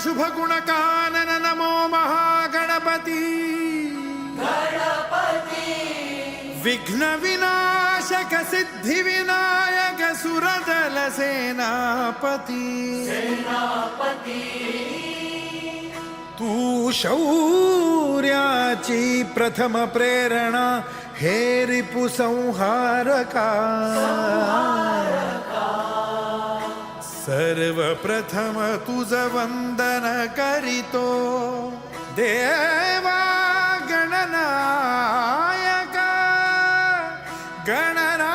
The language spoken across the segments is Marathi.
शुभ नमो महागणपती। विघ्न विनाशक सिद्धि विनायक सुरदल सेनापती तू शौर्याची प्रथम प्रेरणा हे रिपुसंहारका सर्वप्रथम तुझ वंदन करीतो. देवा गणनायक गणना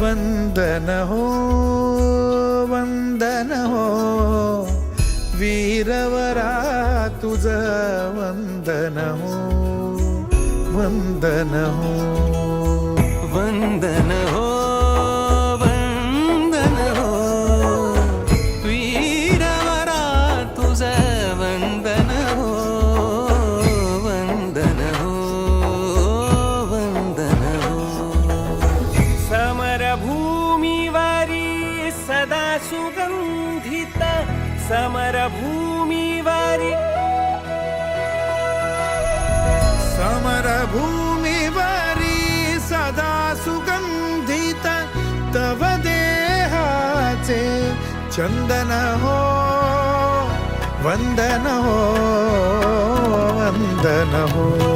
वंदन हो वंदन हो वीरवरा तुझ वंदन हो वंदन हो सुगन्धित समरभूमिवारि। समरभूमिवारि सदा सुगन्धित तव देहाचे चंदन हो वंदन हो वंदन हो।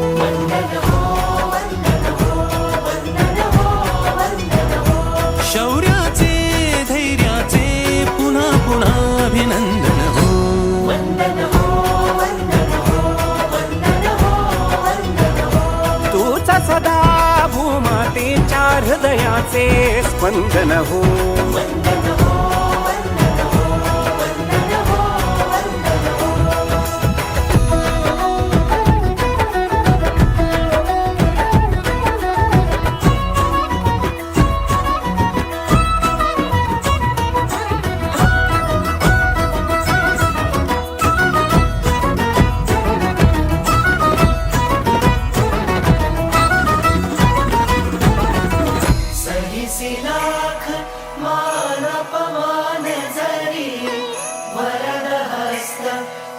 हृदयाचे स्पंदन हो.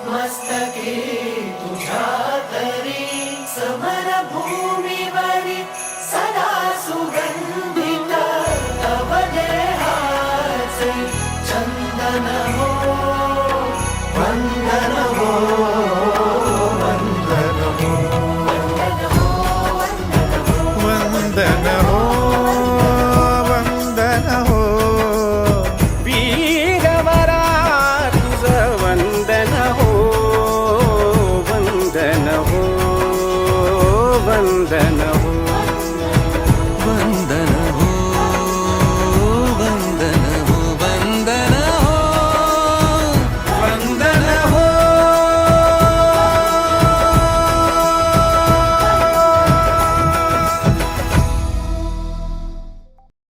मस्तके तुझ्या तरी समर भूमीवरी सदा सुगंधित तव देहाचे चंदन हो वंदन हो.